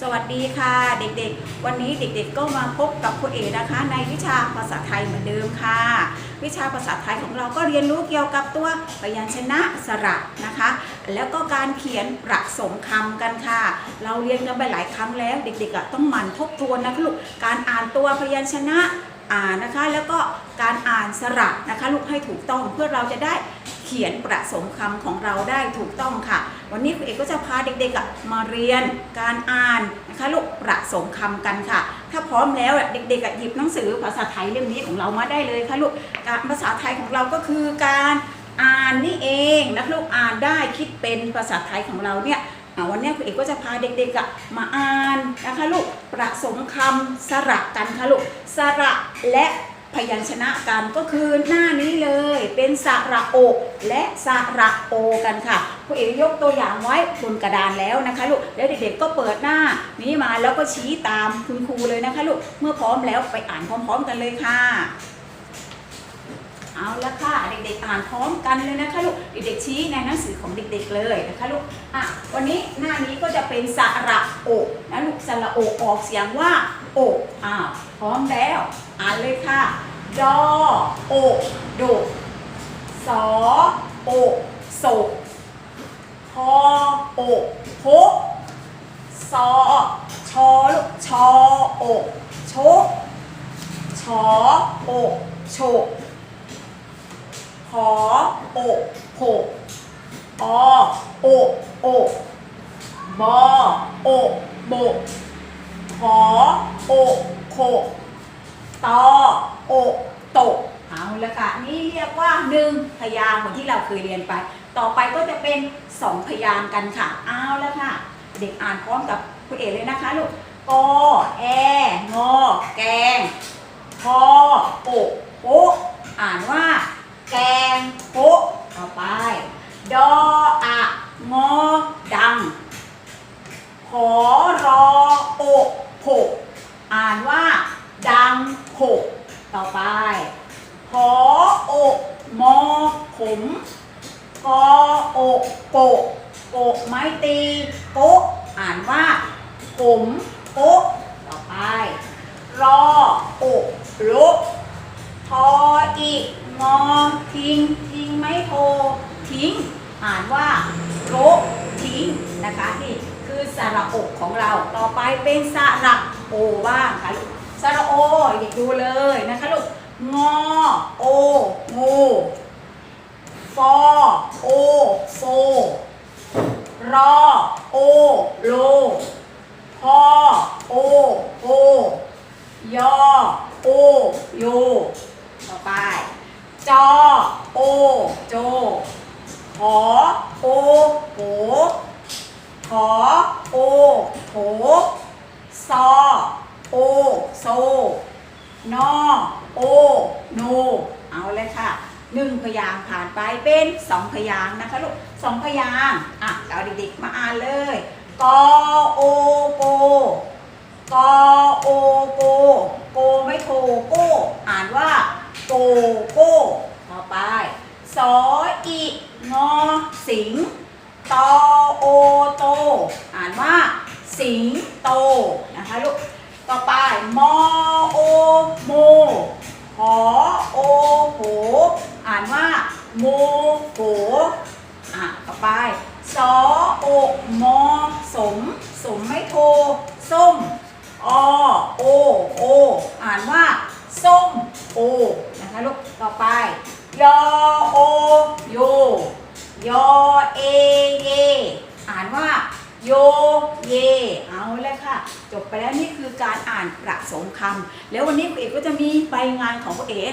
สวัสดีค่ะเด็กๆ วันนี้เด็กๆก็มาพบกับครูเอนะคะ ในวิชาภาษาไทยเหมือนเดิมค่ะ วิชาภาษาไทยของเราก็เรียนรู้เกี่ยวกับตัวพยัญชนะสระนะคะ แล้วก็การเขียนประสมคำกันค่ะ เราเรียนกันไปหลายครั้งแล้วเด็กๆต้องหมั่นทบทวนนะคะลูกการอ่านตัวพยัญชนะอ่านนะคะ แล้วก็การอ่านสระนะคะลูกให้ถูกต้องเพื่อเราจะได้ เขียนประสมคำของเราได้ถูกต้องค่ะ วันนี้ครูเอกก็จะพาเด็กๆมาเรียนการอ่านนะคะลูกประสมคำกันค่ะ ถ้าพร้อมแล้วเด็กๆหยิบหนังสือภาษาไทยเล่มนี้ของเรามาได้เลยค่ะลูกการภาษาไทยของเราก็คือการอ่านนี่เองนะคะลูกอ่านได้คิดเป็นภาษาไทยของเราเนี่ยวันนี้ครูเอกก็จะพาเด็กๆมาอ่านนะคะลูกประสมคำสระกันค่ะลูกสระและ พยัญชนะกันก็คือหน้านี้เลยเป็นสระโอและสระโอกันค่ะครูเอกยกตัวอย่างไว้บนกระดานแล้วนะคะลูกแล้วเด็กๆก็เปิดหน้านี้มาแล้วก็ชี้ตามคุณครูเลยนะคะลูกเมื่อพร้อมแล้วไปอ่านพร้อม ๆ กันเลยค่ะเอาละค่ะเด็กๆอ่านพร้อมกันเลยนะคะลูกเด็กๆชี้ในหนังสือของเด็กๆเลยนะคะลูกอะวันนี้หน้านี้ก็จะเป็นสระโอนะลูกสระโอออกเสียงว่าโออ่าพร้อมแล้ว อ่านเลยค่ะ ดอโอโดสอโอโศกพอโอโพซอชอลูกชอโอโชชอโอโชขอโอโหอโอโอบอโอโบขอโอโค ตอโอโตเอาละค่ะ นี่เรียกว่าหนึ่งพยางค์เหมือนที่เราเคยเรียนไป ต่อไปก็จะเป็นสองพยางค์กันค่ะ เอาละค่ะ เด็กอ่านพร้อมกับคุณเอ๋เลยนะคะลูกกอแองอแกงพอโอโปะอ่านว่า แกงโปะต่อไป ดออะงอดังขอรอโอโผอ่านว่า ดังโผต่อไปขอโอมอผมกอโอโปะโปะไม้ตีโปะอ่านว่าผมโปะต่อไป รอโอลุกทออีกงอทิ้งทิ้งไม่โททิ้ง อ่านว่าโรทิ้งนะคะนี่คือสระอกของเราต่อไปเป็นสระโอบ้างค่ะลูก สระโอเด็กดูเลยนะคะลูกงอโองูฟอโอโฟรอโอโลพอโอโอยอโอโยต่อไปจอโอโจขอโอโหขอโอโถซอ โอ โซ นอ โอ โน เอาเลยค่ะหนึ่งพยางค์ผ่านไปเป็นสองพยางค์นะคะลูกสองพยางค์อะเอาเด็กๆมาอ่านเลยกอโอโกกอโอโกโกไม่โทโก้อ่านว่าโกโก้ต่อไปสออีงอสิงตอโอโต อ่านว่าสิงโตนะคะลูก ต่อไปมอโอโม หอโอโห อ่านว่าโมโห อะ ต่อไปสอโอมอสม สมไม่โท ส้ม อโอโอ อ่านว่า ส้ม โอ นะคะลูก ต่อไปยอโอโย ยอเอเย อ่านว่า โยเย เอาเลยค่ะ จบไปแล้วนี่คือการอ่านประสมคำแล้ววันนี้คุณเอกก็จะมีใบงานของคุณเอก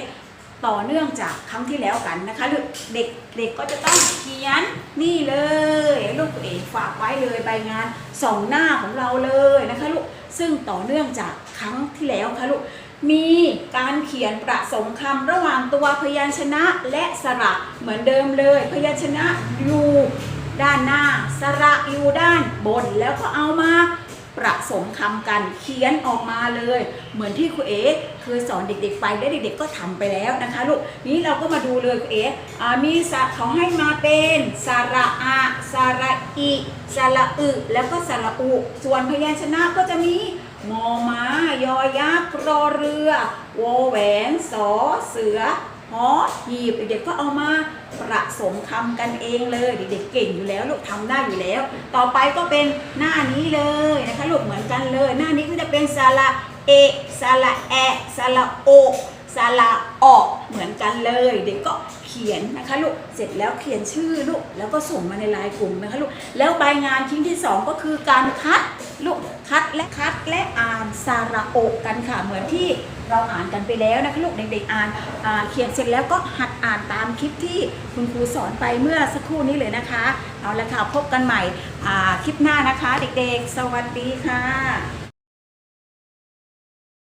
ต่อเนื่องจากครั้งที่แล้วกันนะคะลูกเด็กเด็กก็จะต้องเขียนนี่เลยลูกคุณเอกฝากไว้เลยใบงานสองหน้าของเราเลยนะคะลูกซึ่งต่อเนื่องจากครั้งที่แล้วค่ะลูกมีการเขียนประสมคำระหว่างตัวพยัญชนะและสระเหมือนเดิมเลย พยัญชนะอยู่ด้านหน้า สระอยู่ด้านบนแล้วก็เอามา ประสมคำกันเขียนออกมาเลย เหมือนที่ครูเอ๋เคยสอนเด็กๆไปและเด็กๆก็ทำไปแล้วนะคะลูกนี้เราก็มาดูเลยครูเอ๋มีสระเขาให้มาเป็นสระอาสระอีสระอึแล้วก็สระอุส่วนพยัญชนะก็จะมีมอม้ายอยักษ์รอเรือ โวแหวนสอเสือ หอหีบเด็กๆก็เอามาประสมคำกันเองเลย เด็กๆเก่งอยู่แล้วลูกทำได้อยู่แล้ว ต่อไปก็เป็นหน้านี้เลยนะคะลูกเหมือนกันเลย หน้านี้ก็จะเป็นสระเอสระแอสระโอสระออกเหมือนกันเลย เด็กก็เขียนนะคะลูกเสร็จแล้วเขียนชื่อลูกแล้วก็ส่งมาในไลน์กลุ่มนะคะลูกแล้วใบงานชิ้นที่สองก็คือการคัด ลูกคัดและคัดและอ่านสาระโอกกันค่ะ เหมือนที่เราอ่านกันไปแล้วนะคะลูกเด็กๆอ่านอ่าเขียนเสร็จแล้วก็หัดอ่านตามคลิปที่คุณครูสอนไปเมื่อสักครู่นี้เลยนะคะ เอาละค่ะพบกันใหม่คลิปหน้านะคะ เด็กๆ สวัสดีค่ะ